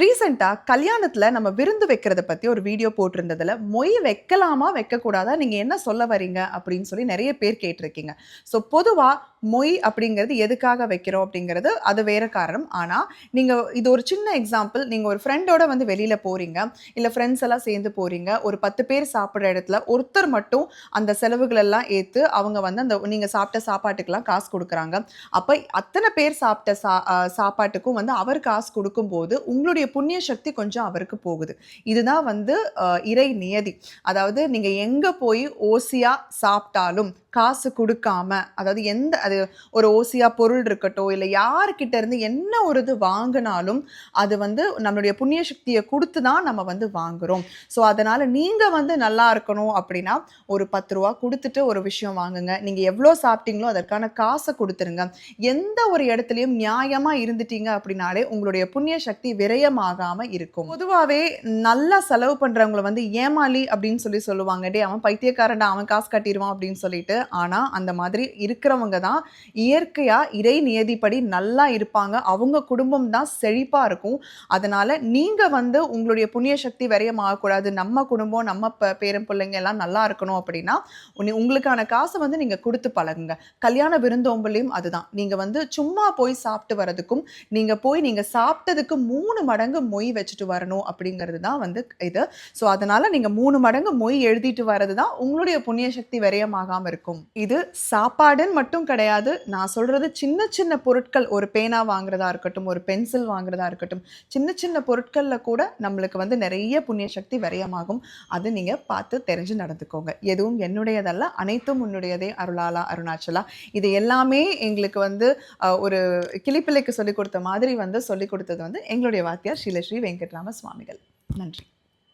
ரீசெண்டாக கல்யாணத்தில் நம்ம விருந்து வைக்கிறத பற்றி ஒரு வீடியோ போட்டிருந்ததில் மொய் வைக்கலாமா வைக்கக்கூடாதா? நீங்கள் என்ன சொல்ல வரீங்க அப்படின்னு சொல்லி நிறைய பேர் கேட்டிருக்கீங்க. ஸோ பொதுவாக மொய் அப்படிங்கிறது எதுக்காக வைக்கிறோம் அப்படிங்கிறது அது வேற காரணம். ஆனால் நீங்கள் இது ஒரு சின்ன எக்ஸாம்பிள் நீங்கள் ஒரு ஃப்ரெண்டோட வந்து வெளியில் போகிறீங்க இல்லை ஃப்ரெண்ட்ஸ் எல்லாம் சேர்ந்து போகிறீங்க ஒரு பத்து பேர் சாப்பிட்ற இடத்துல ஒருத்தர் மட்டும் அந்த செலவுகளெல்லாம் ஏற்று அவங்க வந்து அந்த நீங்கள் சாப்பிட்ட சாப்பாட்டுக்கெல்லாம் காசு கொடுக்குறாங்க. அப்போ அத்தனை பேர் சாப்பிட்ட சா சாப்பாட்டுக்கும் வந்து அவர் காசு கொடுக்கும்போது உங்களுடைய புண்ணிய சக்தி கொஞ்சம் அவருக்கு போகுது. இதுதான் வந்து இறை நியதி. அதாவது நீங்கள் எங்கே போய் ஓசியாக சாப்பிட்டாலும் காசு கொடுக்காம அதாவது எந்த அது ஒரு ஓசியா பொருள் இருக்கட்டும் இல்லை யாருக்கிட்ட இருந்து என்ன ஒரு இது வாங்கினாலும் அது வந்து நம்மளுடைய புண்ணிய சக்தியை கொடுத்து தான் நம்ம வந்து வாங்குறோம். ஸோ அதனால் நீங்கள் வந்து நல்லா இருக்கணும் அப்படின்னா ஒரு பத்து ரூபா கொடுத்துட்டு ஒரு விஷயம் வாங்குங்க. நீங்கள் எவ்வளோ சாப்பிட்டீங்களோ அதற்கான காசை கொடுத்துருங்க. எந்த ஒரு இடத்துலையும் நியாயமாக இருந்துட்டீங்க அப்படின்னாலே உங்களுடைய புண்ணிய சக்தி ஆகாமல் இருக்கும். பொதுவாகவே நல்லா செலவு பண்ணுறவங்களை வந்து ஏமாளி அப்படின்னு சொல்லி சொல்லுவாங்க. டே அவன் பைத்தியக்காரன்டா அவன் காசு கட்டிடுவான் அப்படின்னு சொல்லிட்டு. ஆனால் அந்த மாதிரி இருக்கிறவங்க தான் இயற்கையாக இறை நியதிப்படி நல்லா இருப்பாங்க. அவங்க குடும்பம் தான் செழிப்பாக இருக்கும். அதனால் நீங்கள் வந்து உங்களுடைய புண்ணிய சக்தி விரயமாகக்கூடாது நம்ம குடும்பம் நம்ம ப- பேரன் பிள்ளைங்க எல்லாம் நல்லா இருக்கணும் அப்படின்னா உங்களுக்கான காசை வந்து நீங்கள் கொடுத்து பழகுங்க. கல்யாண விருந்தோம்பலையும் அதுதான். நீங்கள் வந்து சும்மா போய் சாப்பிட்டு வரதுக்கும் நீங்கள் போய் நீங்கள் சாப்பிட்டதுக்கு மூணு மடங்கு மொய் வச்சுட்டு வரணும் அப்படிங்கிறது தான் வந்து இது. ஸோ அதனால நீங்கள் மூணு மடங்கு மொய் எழுதிட்டு வர்றது தான் உங்களுடைய புண்ணிய சக்தி விரயமாகாம இருக்கும். இது சாப்பாடுன்னு மட்டும் கிடையாது. நான் சொல்றது சின்ன சின்ன பொருட்கள் ஒரு பேனா வாங்குறதா இருக்கட்டும் ஒரு பென்சில் வாங்குறதா இருக்கட்டும் சின்ன சின்ன பொருட்களில் கூட நம்மளுக்கு வந்து நிறைய புண்ணிய சக்தி விரயமாகும். அது நீங்கள் பார்த்து தெரிஞ்சு நடந்துக்கோங்க. எதுவும் என்னுடையதல்ல அனைத்தும் உன்னுடையதே அருளாலா அருணாச்சலா. இது எல்லாமே எங்களுக்கு வந்து ஒரு கிளிப்பிள்ளைக்கு சொல்லிக் கொடுத்த மாதிரி வந்து சொல்லிக் கொடுத்தது வந்து எங்களுடைய வாத்தியார் ஸ்ரீலஸ்ரீ வெங்கட்ராம சுவாமிகள். நன்றி.